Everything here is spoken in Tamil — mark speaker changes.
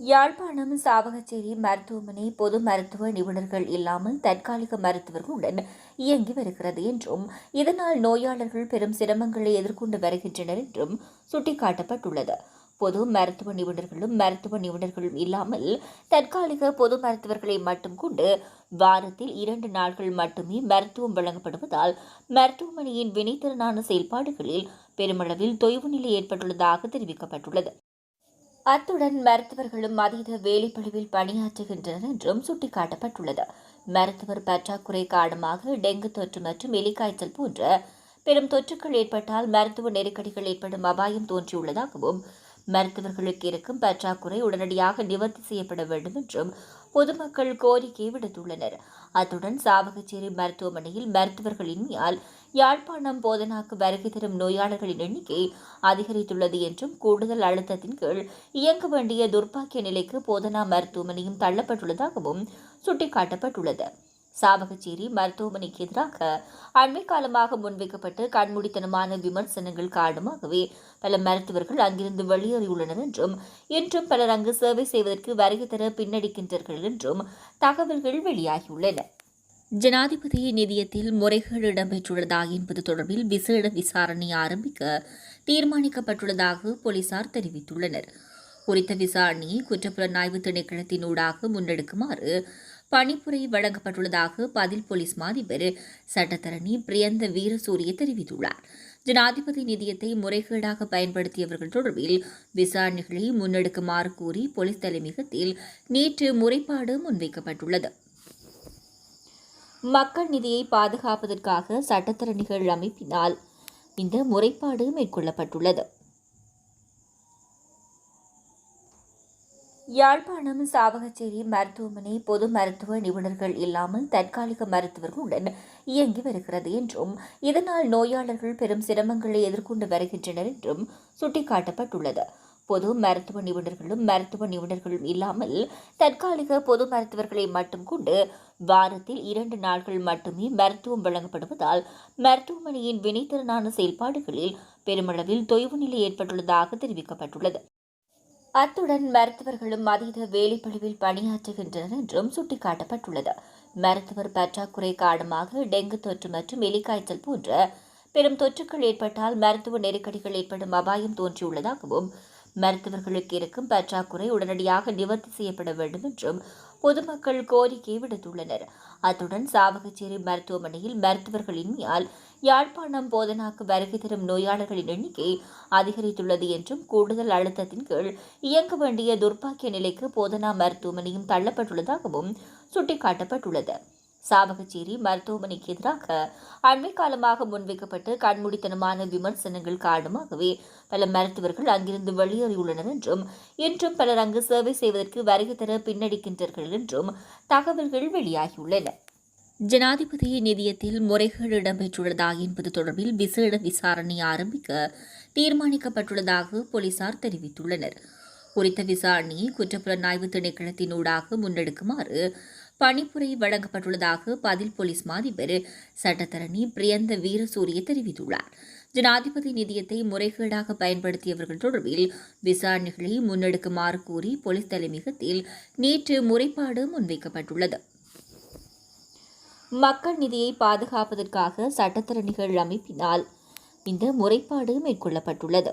Speaker 1: யாழ்ப்பாணம் சாவகச்சேரி மருத்துவமனை பொது மருத்துவ நிபுணர்கள் இல்லாமல் தற்காலிக மருத்துவர்களுடன் இயங்கி வருகிறது என்றும் இதனால் நோயாளர்கள் பெரும் சிரமங்களை எதிர்கொண்டு வருகின்றனர் என்றும் சுட்டிக்காட்டப்பட்டுள்ளது. பொது மருத்துவ நிபுணர்களும் மருத்துவ நிபுணர்களும் இல்லாமல் தற்காலிக பொது மருத்துவர்களை மட்டும் கொண்டு வாரத்தில் இரண்டு நாட்கள் மட்டுமே மருத்துவம் வழங்கப்படுவதால் மருத்துவமனையின் வினைத்திறனான செயல்பாடுகளில் பெருமளவில் தொய்வு நிலை ஏற்பட்டுள்ளதாக தெரிவிக்கப்பட்டுள்ளது. அத்துடன் மருத்துவர்களும் அதீத வேலைப்பளுவில் பணியாற்றுகின்றனர் என்றும் சுட்டிக்காட்டப்பட்டுள்ளது. மருத்துவர் பற்றாக்குறை காரணமாக டெங்கு தொற்று மற்றும் எலிக்காய்ச்சல் போன்ற பெரும் தொற்றுக்கள் ஏற்பட்டால் மருத்துவ நெருக்கடிகள் ஏற்படும் அபாயம் தோன்றியுள்ளதாகவும் மருத்துவர்களுக்கு இருக்கும் பற்றாக்குறை உடனடியாக நிவர்த்தி செய்யப்பட வேண்டும் என்றும் பொதுமக்கள் கோரிக்கை விடுத்துள்ளனர். அத்துடன் சாவகச்சேரி மருத்துவமனையில் மருத்துவர்களின்மையால் யாழ்ப்பாணம் போதனாக்கு வருகை தரும் நோயாளர்களின் எண்ணிக்கை அதிகரித்துள்ளது என்றும் கூடுதல் அழுத்தத்தின் கீழ் இயங்க வேண்டிய துர்ப்பாக்கிய நிலைக்கு போதனா மருத்துவமனையும் தள்ளப்பட்டுள்ளதாகவும் சுட்டிக்காட்டப்பட்டுள்ளது. சாவகச்சேரி மருத்துவமனைக்கு எதிராக அண்மை காலமாக முன்வைக்கப்பட்டு கண்மூடித்தனமான விமர்சனங்கள் காரணமாகவே பல மருத்துவர்கள் அங்கிருந்து வெளியேறியுள்ளனர் என்றும் இன்றும் பலர் அங்கு சேவை செய்வதற்கு வருகை தர பின்னடிக்கின்றார்கள் என்றும் தகவல்கள் வெளியாகியுள்ளன. ஜனாதிபதி நிதியத்தில் முறைகேடு இடம்பெற்றுள்ளதா என்பது தொடர்பில் விசேட விசாரணை ஆரம்பிக்க தீர்மானிக்கப்பட்டுள்ளதாக போலீசார் தெரிவித்துள்ளனர். குறித்த விசாரணையை குற்றப்புலனாய்வு திணைக்களத்தினூடாக முன்னெடுக்குமாறு பணிப்புரை வழங்கப்பட்டுள்ளதாக பதில் போலீஸ் மாதிபர் சட்டத்தரணி பிரியந்த வீரசூரிய தெரிவித்துள்ளார். ஜனாதிபதி நிதியத்தை முறைகேடாக பயன்படுத்தியவர்கள் தொடர்பில் விசாரணைகளை முன்னெடுக்குமாறு கூறி போலீஸ் தலைமையகத்தில் நேற்று முறைப்பாடு முன்வைக்கப்பட்டுள்ளது. மக்கள் நிதியை பாதுகாப்பதற்காக சட்டத்தரணிகள் அமைப்பினால் இந்த முறைப்பாடு மேற்கொள்ளப்பட்டுள்ளது. யாழ்ப்பாணம் சாவகச்சேரி மருத்துவமனை பொது மருத்துவ நிபுணர்கள் இல்லாமல் தற்காலிக மருத்துவர்களுடன் இயங்கி வருகிறது என்றும் இதனால் நோயாளர்கள் பெரும் சிரமங்களை எதிர்கொண்டு வருகின்றனர் என்றும் சுட்டிக்காட்டப்பட்டுள்ளது. பொது மருத்துவ நிபுணர்களும் மருத்துவ நிபுணர்களும் இல்லாமல் தற்காலிக பொது மருத்துவர்களை மட்டும் கொண்டு வாரத்தில் இரண்டு நாட்கள் மட்டுமே மருத்துவம் வழங்கப்படுவதால் மருத்துவமனையின் வினைத்திறனான செயல்பாடுகளில் பெருமளவில் தொய்வு நிலை ஏற்பட்டுள்ளதாக தெரிவிக்கப்பட்டுள்ளது. அத்துடன் மருத்துவர்களும் அதீத வேலைப்பளுவில் பணியாற்றுகின்றனர் என்றும் சுட்டிக்காட்டப்பட்டுள்ளது. மருத்துவர் பற்றாக்குறை காரணமாக டெங்கு தொற்று மற்றும் எலிக்காய்ச்சல் போன்ற பெரும் தொற்றுக்கள் ஏற்பட்டால் மருத்துவ நெருக்கடிகள் ஏற்படும் அபாயம் தோன்றியுள்ளதாகவும் மருத்துவர்களுக்கு இருக்கும் பற்றாக்குறை உடனடியாக நிவர்த்தி செய்யப்பட வேண்டும் என்றும் பொதுமக்கள் கோரிக்கை விடுத்துள்ளனர். அத்துடன் சாவகச்சேரி மருத்துவமனையில் மருத்துவர்களின்மையால் யாழ்ப்பாணம் போதனாக்கு வருகை தரும் நோயாளர்களின் எண்ணிக்கை அதிகரித்துள்ளது என்றும் கூடுதல் அழுத்தத்தின் கீழ் இயங்க வேண்டிய துர்ப்பாக்கிய நிலைக்கு போதனா மருத்துவமனையும் தள்ளப்பட்டுள்ளதாகவும் சுட்டிக்காட்டப்பட்டுள்ளது. சாவகச்சேரி மருத்துவமனைக்கு எதிராக அண்மை காலமாக முன்வைக்கப்பட்டு கண்மூடித்தனமான விமர்சனங்கள் காரணமாகவே பல மருத்துவர்கள் அங்கிருந்து வெளியேறியுள்ளனர் என்றும் இன்றும் பலர் அங்கு சேவை செய்வதற்கு வருகை தர பின்னடிக்கின்றார்கள் என்றும் தகவல்கள் வெளியாகியுள்ளன. ஜனாதிபதி நிதியத்தில் முறைகேடு இடம்பெற்றுள்ளதா என்பது தொடர்பில் விசேட விசாரணை ஆரம்பிக்க தீர்மானிக்கப்பட்டுள்ளதாக போலீசார் தெரிவித்துள்ளனர். குறித்த விசாரணையை குற்றப்புலனாய்வு திணைக்களத்தினூடாக முன்னெடுக்குமாறு பணிப்புரை வழங்கப்பட்டுள்ளதாக பதில் போலீஸ் மாதிபர் சட்டத்தரணி பிரியந்த வீரசூரிய தெரிவித்துள்ளார். ஜனாதிபதி நிதியத்தை முறைகேடாக பயன்படுத்தியவர்கள் தொடர்பில் விசாரணைகளை முன்னெடுக்குமாறு கூறி போலீஸ் தலைமையகத்தில் நேற்று முறைப்பாடு முன்வைக்கப்பட்டுள்ளது. மக்கள் நிதியை பாதுகாப்பதற்காக சட்டத்தரணிகள் அமைப்பினால் இந்த முறைப்பாடு மேற்கொள்ளப்பட்டுள்ளது.